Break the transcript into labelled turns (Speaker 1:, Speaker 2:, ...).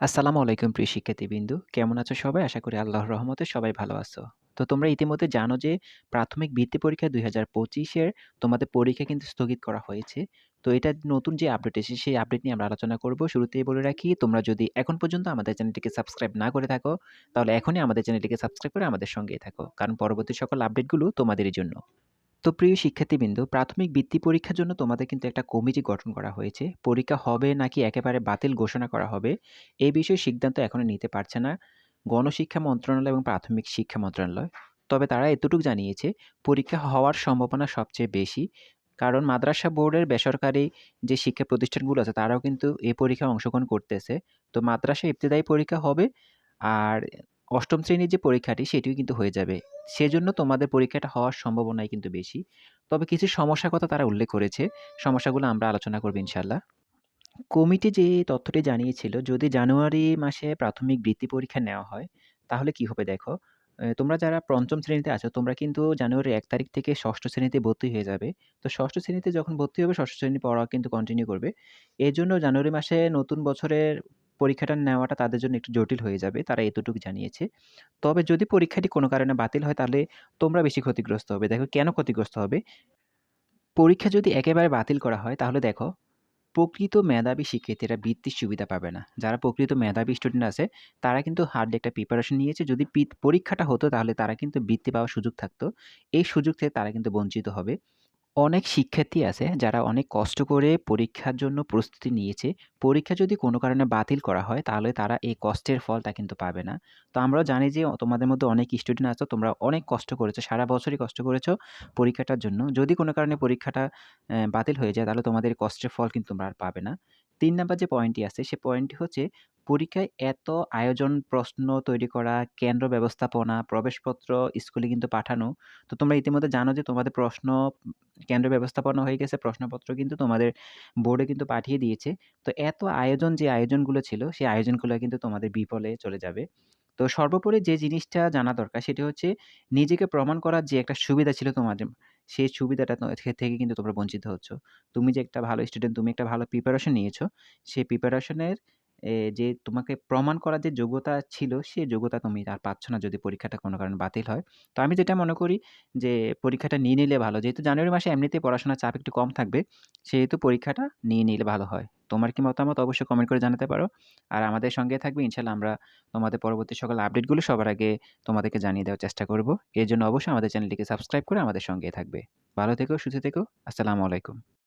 Speaker 1: আসসালামু আলাইকুম প্রিয় শিক্ষার্থীবৃন্দু। কেমন আছো সবাই? আশা করি আল্লাহর রহমতে সবাই ভালো আছো। তো তোমরা ইতিমধ্যে জানো যে প্রাথমিক বৃত্তি পরীক্ষা ২০২৫ এর তোমাদের পরীক্ষা কিন্তু স্থগিত করা হয়েছে। তো এটা নতুন যে আপডেট এসেছে সেই আপডেট নিয়ে আমরা আলোচনা করব। শুরুতেই বলে রাখি তোমরা যদি এখন পর্যন্ত আমাদের চ্যানেলটিকে সাবস্ক্রাইব না করে থাকো, তাহলে এখনই আমাদের চ্যানেলটিকে সাবস্ক্রাইব করে আমাদের সঙ্গেই থাকো। কারণ পরবর্তী সকল আপডেটগুলো তোমাদেরই জন্য। তো প্রিয় শিক্ষার্থীবৃন্দ, প্রাথমিক বৃত্তি পরীক্ষার জন্য তোমাদের কিন্তু একটা কমিটি গঠন করা হয়েছে। পরীক্ষা হবে নাকি একেবারে বাতিল ঘোষণা করা হবে, এই বিষয়ে সিদ্ধান্ত এখনও নিতে পারছে না গণশিক্ষা মন্ত্রণালয় এবং প্রাথমিক শিক্ষা মন্ত্রণালয়। তবে তারা এতটুকু জানিয়েছে, পরীক্ষা হওয়ার সম্ভাবনা সবচেয়ে বেশি। কারণ মাদ্রাসা বোর্ডের বেসরকারি যে শিক্ষা প্রতিষ্ঠানগুলো আছে, তারাও কিন্তু এই পরীক্ষায় অংশগ্রহণ করতেছে। তো মাদ্রাসা ইবতেদায়ী পরীক্ষা হবে আর অষ্টম শ্রেণির যে পরীক্ষাটি সেটিও কিন্তু হয়ে যাবে। সেজন্য তোমাদের পরীক্ষাটা হওয়ার সম্ভাবনাই কিন্তু বেশি। তবে কিছু সমস্যার কথা তারা উল্লেখ করেছে। সমস্যাগুলো আমরা আলোচনা করব ইনশাল্লাহ কমিটি যে তথ্যটি জানিয়েছিল যদি জানুয়ারি মাসে প্রাথমিক বৃত্তি পরীক্ষা নেওয়া হয়, তাহলে কি হবে দেখো। তোমরা যারা পঞ্চম শ্রেণীতে আছো তোমরা কিন্তু জানুয়ারির এক তারিখ থেকে ষষ্ঠ শ্রেণীতে ভর্তি হয়ে যাবে। তো ষষ্ঠ শ্রেণীতে যখন ভর্তি হবে ষষ্ঠ শ্রেণির পড়া কিন্তু কন্টিনিউ করবে। এর জন্য জানুয়ারি মাসে নতুন বছরের পরীক্ষাটা নেওয়াটা তাদের জন্য একটু জটিল হয়ে যাবে। তারা এতটুকু জানিয়েছে। তবে যদি পরীক্ষাটি কোনো কারণে বাতিল হয় তাহলে তোমরা বেশি ক্ষতিগ্রস্ত হবে। দেখো কেন ক্ষতিগ্রস্ত হবে? পরীক্ষা যদি একেবারে বাতিল করা হয় তাহলে দেখো, প্রকৃত মেধাবী শিক্ষার্থীরা বৃত্তির সুবিধা পাবে না। যারা প্রকৃত মেধাবী স্টুডেন্ট আছে তারা কিন্তু হার্ডলি একটা প্রিপারেশন নিয়েছে। যদি পরীক্ষাটা হতো তাহলে তারা কিন্তু বৃত্তি পাওয়ার সুযোগ থাকতো। এই সুযোগ থেকে তারা কিন্তু বঞ্চিত হবে। অনেক শিক্ষার্থী আছে যারা অনেক কষ্ট করে পরীক্ষার জন্য প্রস্তুতি নিয়েছে। পরীক্ষা যদি কোনো কারণে বাতিল করা হয়, তাহলে তারা এই কষ্টের ফলটা কিন্তু পাবে না। তো আমরাও জানি যে তোমাদের মধ্যে অনেক স্টুডেন্ট আছো, তোমরা অনেক কষ্ট করেছ। সারা বছরই কষ্ট করেছ পরীক্ষাটার জন্য। যদি কোনো কারণে পরীক্ষাটা বাতিল হয়ে যায়, তাহলে তোমাদের কষ্টের ফল কিন্তু তোমরা আর পাবে না। ৩ নাম্বার যে পয়েন্টটি আছে সে পয়েন্টটি হচ্ছে পরীক্ষায় এত আয়োজন, প্রশ্ন তৈরি করা, কেন্দ্র ব্যবস্থাপনা, প্রবেশপত্র স্কুলে কিন্তু পাঠানো। তো তোমরা ইতিমধ্যে জানো যে তোমাদের প্রশ্ন কেন্দ্র ব্যবস্থাপনা হয়ে গেছে। প্রশ্নপত্র কিন্তু তোমাদের বোর্ডে কিন্তু পাঠিয়ে দিয়েছে। তো এত আয়োজন যে আয়োজনগুলো ছিল সেই আয়োজনগুলো কিন্তু তোমাদের বিফলে চলে যাবে। তো সর্বোপরি যে জিনিসটা জানা দরকার সেটি হচ্ছে নিজেকে প্রমাণ করার যে একটা সুবিধা ছিল তোমাদের, সেই সুবিধাটা থেকে কিন্তু তোমরা বঞ্চিত হচ্ছ। তুমি যে একটা ভালো স্টুডেন্ট, তুমি একটা ভালো প্রিপারেশন নিয়েছো, সেই প্রিপারেশনের এ যে তোমাকে প্রমাণ করার যে যোগ্যতা ছিল, সেই যোগ্যতা তুমি আর পাচ্ছ না যদি পরীক্ষাটা কোনো কারণে বাতিল হয়। তো আমি যেটা মনে করি যে পরীক্ষাটা নিয়ে নিলে ভালো। যেহেতু জানুয়ারি মাসে এমনিতেই পড়াশোনার চাপ একটু কম থাকবে, সেহেতু পরীক্ষাটা নিয়ে নিলে ভালো হয়। তোমার কি মতামত অবশ্যই কমেন্ট করে জানাতে পারো। আর আমাদের সঙ্গে থাকবে ইনশাল্লাহ আমরা তোমাদের পরবর্তী সকল আপডেটগুলো সবার আগে তোমাদেরকে জানিয়ে দেওয়ার চেষ্টা করব। এর জন্য অবশ্যই আমাদের চ্যানেলটিকে সাবস্ক্রাইব করে আমাদের সঙ্গেই থাকবে। ভালো থেকো, সুস্থ থেকো। আসসালামু আলাইকুম।